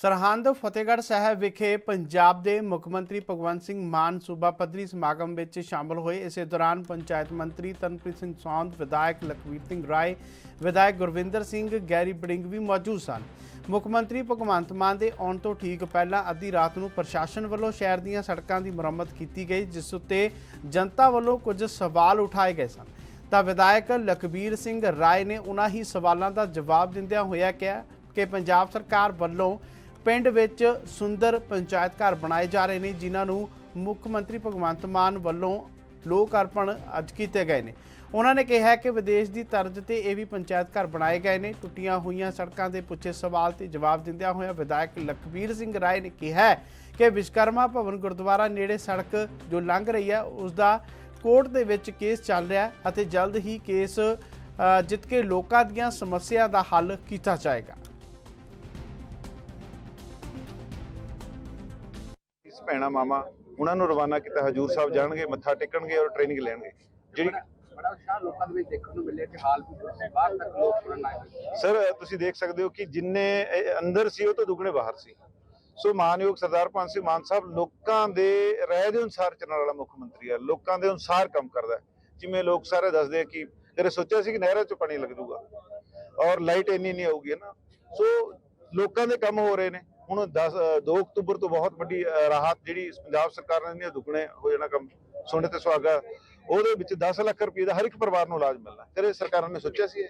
ਸਰਹੰਦ ਫਤਿਹਗੜ੍ਹ ਸਾਹਿਬ ਵਿਖੇ ਪੰਜਾਬ ਦੇ ਮੁੱਖ ਮੰਤਰੀ ਭਗਵੰਤ ਸਿੰਘ ਮਾਨ ਸੂਬਾ ਪੱਧਰੀ ਸਮਾਗਮ ਵਿੱਚ ਸ਼ਾਮਲ ਹੋਏ। ਇਸੇ ਦੌਰਾਨ ਪੰਚਾਇਤ ਮੰਤਰੀ ਤਨਪ੍ਰੀਤ ਸਿੰਘ ਸੌਂਦ, ਵਿਧਾਇਕ ਲਖਵੀਰ ਸਿੰਘ ਰਾਏ, ਵਿਧਾਇਕ ਗੁਰਵਿੰਦਰ ਸਿੰਘ, ਗੈਰੀ ਬੜਿੰਗ ਵੀ ਮੌਜੂਦ ਸਨ। ਮੁੱਖ ਮੰਤਰੀ ਭਗਵੰਤ ਮਾਨ ਦੇ ਆਉਣ ਤੋਂ ਠੀਕ ਪਹਿਲਾਂ ਅੱਧੀ ਰਾਤ ਨੂੰ ਪ੍ਰਸ਼ਾਸਨ ਵੱਲੋਂ ਸ਼ਹਿਰ ਦੀਆਂ ਸੜਕਾਂ ਦੀ ਮੁਰੰਮਤ ਕੀਤੀ ਗਈ, ਜਿਸ ਉੱਤੇ ਜਨਤਾ ਵੱਲੋਂ ਕੁਝ ਸਵਾਲ ਉਠਾਏ ਗਏ ਸਨ। ਤਾਂ ਵਿਧਾਇਕ ਲਖਬੀਰ ਸਿੰਘ ਰਾਏ ਨੇ ਉਹਨਾਂ ਹੀ ਸਵਾਲਾਂ ਦਾ ਜਵਾਬ ਦਿੰਦਿਆਂ ਹੋਇਆ ਕਿਹਾ ਕਿ ਪੰਜਾਬ ਸਰਕਾਰ ਵੱਲੋਂ ਪਿੰਡ ਵਿੱਚ ਸੁੰਦਰ ਪੰਚਾਇਤ ਘਰ ਬਣਾਏ ਜਾ ਰਹੇ ਨੇ, ਜਿਨ੍ਹਾਂ ਨੂੰ ਮੁੱਖ ਮੰਤਰੀ ਭਗਵੰਤ ਮਾਨ ਵੱਲੋਂ ਲੋਕ ਅਰਪਣ ਅੱਜ ਕੀਤੇ ਗਏ ਨੇ। ਉਹਨਾਂ ਨੇ ਕਿਹਾ ਕਿ ਵਿਦੇਸ਼ ਦੀ ਤਰਜ਼ ਤੇ ਇਹ ਵੀ ਪੰਚਾਇਤ ਘਰ ਬਣਾਏ ਗਏ ਨੇ। ਟੁੱਟੀਆਂ ਹੋਈਆਂ ਸੜਕਾਂ ਦੇ ਪੁੱਛੇ ਸਵਾਲ ਤੇ ਜਵਾਬ ਦਿੰਦਿਆਂ ਹੋਇਆ ਵਿਧਾਇਕ ਲਖਬੀਰ ਸਿੰਘ ਰਾਏ ਨੇ ਕਿਹਾ ਕਿ ਵਿਸ਼ਕਰਮਾ ਭਵਨ ਗੁਰਦੁਆਰਾ ਨੇੜੇ ਸੜਕ ਜੋ ਲੰਘ ਰਹੀ ਹੈ ਉਸ ਦਾ ਕੋਰਟ ਦੇ ਵਿੱਚ ਕੇਸ ਚੱਲ ਰਿਹਾ ਅਤੇ ਜਲਦ ਹੀ ਕੇਸ ਜਿੱਤ ਕੇ ਲੋਕਾਂ ਦੀਆਂ ਸਮੱਸਿਆ ਦਾ ਹੱਲ ਕੀਤਾ ਜਾਏਗਾ। ਭੈਣਾ ਮਾਮਾ ਉਹਨਾਂ ਨੂੰ ਰਵਾਨਾ ਕੀਤਾ ਹਜੂਰ ਸਾਹਿਬ ਜਾਣਗੇ ਮੱਥਾ ਟੇਕਣਗੇ ਔਰ ਟ੍ਰੇਨਿੰਗ ਲੈਣਗੇ। ਜਿਹੜੀ ਬੜਾ ਉਤਸ਼ਾਹ ਲੋਕਾਂ ਦੇ ਵਿੱਚ ਦੇਖਣ ਨੂੰ ਮਿਲਿਆ ਕਿ ਹਾਲ ਵੀ ਬਾਹਰ ਤੱਕ ਲੋਕ ਤੁਰਨ ਆਏ ਹੋਏ ਸੀ। ਸਰ ਤੁਸੀਂ ਦੇਖ ਸਕਦੇ ਹੋ ਕਿ ਜਿੰਨੇ ਅੰਦਰ ਸੀ ਉਹ ਤੋਂ ਦੁੱਗਣੇ ਬਾਹਰ ਸੀ। ਸੋ ਮਾਨਯੋਗ ਸਰਦਾਰ ਪੰਜ ਸਿੰਘ ਮਾਨ ਸਾਹਿਬ ਲੋਕਾਂ ਦੇ ਰਾਏ ਦੇ ਅਨੁਸਾਰ ਚੱਲਣ ਵਾਲਾ ਮੁੱਖ ਮੰਤਰੀ ਹੈ। ਲੋਕਾਂ ਦੇ ਅਨੁਸਾਰ ਕੰਮ ਕਰਦਾ ਜਿਵੇਂ ਲੋਕ ਸਾਰੇ ਦੱਸਦੇ ਆ ਕਿ ਜਿਹੜੇ ਸੋਚਿਆ ਸੀ ਕਿ ਨਹਿਰਾਂ 'ਚ ਪਾਣੀ ਲੱਗ ਜੂਗਾ ਔਰ ਲਾਈਟ ਇੰਨੀ ਨਹੀਂ ਆਊਗੀ ਨਾ? ਸੋ ਲੋਕਾਂ ਦੇ ਕੰਮ ਹੋ ਰਹੇ ਨੇ। ਹੁਣ 10 2 ਅਕਤੂਬਰ ਤੋਂ ਬਹੁਤ ਵੱਡੀ ਰਾਹਤ ਜਿਹੜੀ ਪੰਜਾਬ ਸਰਕਾਰ ਨੇ ਦੁੱਗਣੇ ਹੋ ਜਾਣਾ ਕੰਮ ਸੁਣਨ ਤੇ ਸੁਹਾਗਾ। ਉਹਦੇ ਵਿੱਚ 10 ਲੱਖ ਰੁਪਏ ਦਾ ਹਰ ਇੱਕ ਪਰਿਵਾਰ ਨੂੰ ਇਲਾਜ ਮਿਲਣਾ। ਕਦੇ ਸਰਕਾਰਾਂ ਨੇ ਸੋਚਿਆ ਸੀ ਇਹ।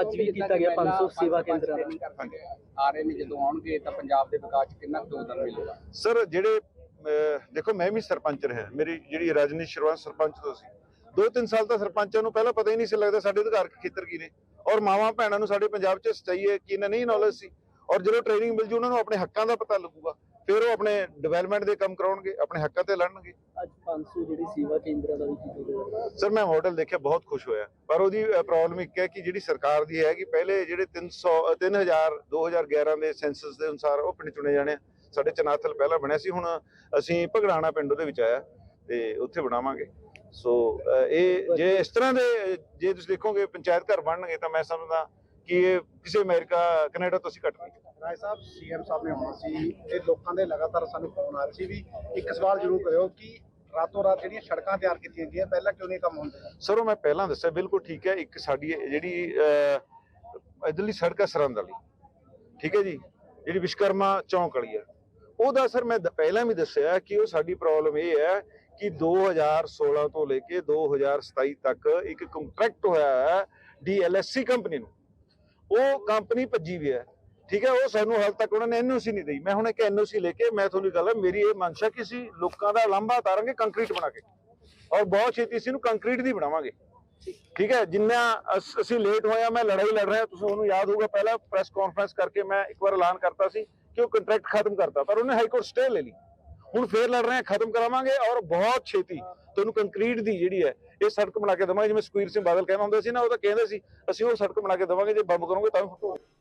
ਅੱਜ ਵੀ ਕੀਤਾ ਗਿਆ 500 ਸੇਵਾ ਕੇਂਦਰਾਂ ਦਾ। ਹਾਂਜੀ। ਆ ਰਹੇ ਨੇ ਜਦੋਂ ਆਉਣਗੇ ਤਾਂ ਪੰਜਾਬ ਦੇ ਵਿਕਾਸ 'ਚ ਕਿੰਨਾ ਯੋਗਦਾਨ ਮਿਲੇਗਾ? ਸਰ ਜਿਹੜੇ ਦੇਖੋ ਮੈਂ ਵੀ ਸਰਪੰਚ ਰਿਹਾ। ਮੇਰੀ ਜਿਹੜੀ ਰਾਜਨੀਤੀ ਸ਼ੁਰੂਆਤ ਸਰਪੰਚ ਤੋਂ ਸੀ। ਦੋ ਤਿੰਨ ਸਾਲ ਤਾਂ ਸਰਪੰਚਾਂ ਨੂੰ ਪਹਿਲਾਂ ਪਤਾ ਹੀ ਨਹੀਂ ਸੀ ਲੱਗਦਾ ਸਾਡੇ ਅਧਿਕਾਰ ਖੇਤਰ ਕੀ ਨੇ। ਔਰ ਮਾਵਾਂ ਭੈਣਾਂ ਨੂੰ ਸਾਡੇ ਪੰਜਾਬ 'ਚ ਸੱਚਾਈ ਹੈ ਕਿ ਇਹਨਾਂ ਨਹੀਂ ਨੌਲੇਜ ਸੀ। ਔਰ ਜਦੋਂ ਟ੍ਰੇਨਿੰਗ ਮਿਲ ਜੂ ਉਹਨਾਂ ਨੂੰ ਆਪਣੇ ਹੱਕਾਂ ਦਾ ਪਤਾ ਲੱਗੂਗਾ। ਫਿਰ ਉਹ ਆਪਣੇ ਡਿਵੈਲਪਮੈਂਟ ਦੇ ਕੰਮ ਕਰਾਉਣਗੇ ਆਪਣੇ ਹੱਕਾਂ ਤੇ ਲੜਨਗੇ। ਅੱਜ 500 ਜਿਹੜੀ ਸੇਵਾ ਕੇਂਦਰਾਂ ਦਾ ਵੀ ਕੀਤਾ ਗਿਆ ਸਰ ਮੈਂ ਮਾਡਲ ਦੇਖਿਆ ਬਹੁਤ ਖੁਸ਼ ਹੋਇਆ। ਪਰ ਉਹਦੀ ਪ੍ਰੋਬਲਮ ਇੱਕ ਹੈ ਕਿ ਜਿਹੜੀ ਸਰਕਾਰ ਦੀ ਹੈ ਕਿ ਪਹਿਲੇ ਜਿਹੜੇ 300 ਅ, 3000 2011 ਦੇ ਸੈਂਸਸ ਦੇ ਅਨੁਸਾਰ ਉਹ ਪਿੰਡ ਚੁਣੇ ਜਾਣੇ। ਸਾਡੇ ਚਨਾਥਲ ਪਹਿਲਾਂ ਬਣਿਆ ਸੀ ਹੁਣ ਅਸੀਂ ਭਗੜਾਣਾ ਪਿੰਡ ਉਹਦੇ ਵਿੱਚ ਆਇਆ ਤੇ ਉੱਥੇ ਬਣਾਵਾਂਗੇ। ਸੋ ਇਹ ਜੇ ਇਸ ਤਰ੍ਹਾਂ ਦੇ ਜੇ ਤੁਸੀਂ ਦੇਖੋਗੇ ਪੰਚਾਇਤ ਘਰ ਬਣਨਗੇ ਤਾਂ ਮੈਂ ਸਮਝਦਾ ਕਿ ਇਹ ਕਿਸੇ ਅਮਰੀਕਾ ਕੈਨੇਡਾ ਤੋਂ ਅਸੀਂ ਘੱਟ ਨਹੀਂ। ਰਾਏ ਸਾਹਿਬ ਸੀਐਮ ਸਾਹਿਬ ਨੇ ਆਉਣਾ ਸੀ ਤੇ ਲੋਕਾਂ ਦੇ ਲਗਾਤਾਰ ਸਾਨੂੰ ਫੋਨ ਆ ਰਹੇ ਸੀ ਵੀ ਇੱਕ ਸਵਾਲ ਜ਼ਰੂਰ ਕਰਿਓ ਕਿ ਰਾਤੋਂ ਰਾਤ ਜਿਹੜੀਆਂ ਸੜਕਾਂ ਤਿਆਰ ਕੀਤੀਆਂ ਗਈਆਂ ਪਹਿਲਾਂ ਕਿਉਂ ਨਹੀਂ ਕੰਮ ਹੁੰਦੇ? ਸਰ ਉਹ ਮੈਂ ਪਹਿਲਾਂ ਦੱਸਿਆ ਬਿਲਕੁਲ ਠੀਕ ਹੈ ਇੱਕ ਸਾਡੀ ਜਿਹੜੀ ਇੱਧਰਲੀ ਸੜਕ ਹੈ ਸਰਹੰਦ ਵਾਲੀ। ਠੀਕ ਹੈ ਜੀ ਜਿਹੜੀ ਵਿਸ਼ਕਰਮਾ ਚੌਂਕ ਵਾਲੀ ਹੈ। ਉਹਦਾ ਸਰ ਮੈਂ ਪਹਿਲਾਂ ਵੀ ਦੱਸਿਆ ਕਿ ਉਹ ਸਾਡੀ ਪ੍ਰੋਬਲਮ ਇਹ ਹੈ ਕਿ 2016 ਤੋਂ ਲੈ ਕੇ 2027 ਤੱਕ ਇੱਕ ਕੰਟਰੈਕਟ ਹੋਇਆ ਹੈ ਡੀਐਲਐਸਸੀ ਕੰਪਨੀ ਨੂੰ। ਉਹ ਕੰਪਨੀ ਭੱਜੀ ਵੀ ਹੈ। ਠੀਕ ਹੈ, ਉਹ ਸਾਨੂੰ ਹਾਲ ਤੱਕ ਉਹਨਾਂ ਨੇ ਐਨਓਸੀ ਨਹੀਂ ਦਿੱਤੀ ਮੈਂ ਹੁਣ ਇੱਕ ਐਨਓਸੀ ਲੈ ਕੇ ਮੈਂ ਤੁਹਾਨੂੰ ਗੱਲ ਮੇਰੀ ਇਹ ਮਨਸ਼ਾ ਕਿ ਅਸੀਂ ਲੋਕਾਂ ਦਾ ਲਾਂਭਾ ਉਤਾਰਾਂਗੇ ਕੰਕਰੀਟ ਬਣਾ ਕੇ। ਔਰ ਬਹੁਤ ਛੇਤੀ ਅਸੀਂ ਇਹਨੂੰ ਕੰਕਰੀਟ ਦੀ ਬਣਾਵਾਂਗੇ। ਠੀਕ ਹੈ, ਜਿੰਨਾ ਅਸੀਂ ਲੇਟ ਹੋਇਆ ਮੈਂ ਲੜਾਈ ਲੜ ਰਿਹਾ, ਤੁਸੀਂ ਉਹਨੂੰ ਯਾਦ ਹੋਊਗਾ, ਪਹਿਲਾਂ ਪ੍ਰੈਸ ਕਾਨਫਰੰਸ ਕਰਕੇ ਮੈਂ ਇੱਕ ਵਾਰ ਐਲਾਨ ਕਰਤਾ ਸੀ ਕਿ ਉਹ ਕੰਟਰੈਕਟ ਖਤਮ ਕਰਤਾ, ਪਰ ਉਹਨੇ ਹਾਈ ਕੋਰਟ ਸਟੇ ਲੈ ਲਈ। ਹੁਣ ਫੇਰ ਲੜ ਰਹੇ ਖਤਮ ਕਰਾਵਾਂਗੇ ਔਰ ਬਹੁਤ ਛੇਤੀ ਤੁਹਾਨੂੰ ਕੰਕਰੀਟ ਦੀ ਜਿਹੜੀ ਹੈ, ਇਹ ਸੜਕ ਬਣਾ ਕੇ ਦੇਵਾਂਗੇ, ਜਿਵੇਂ ਸੁਖਬੀਰ ਸਿੰਘ ਬਾਦਲ ਕਹਿੰਦਾ ਹੁੰਦਾ ਸੀ ਨਾ, ਉਹ ਤਾਂ ਕਹਿੰਦੇ ਸੀ, ਅਸੀਂ ਉਹ ਸੜਕ ਬਣਾ ਕੇ ਦੇਵਾਂਗੇ, ਜੇ ਬੰਬ ਕਰੋਗੇ ਤਾਂ ਵੀ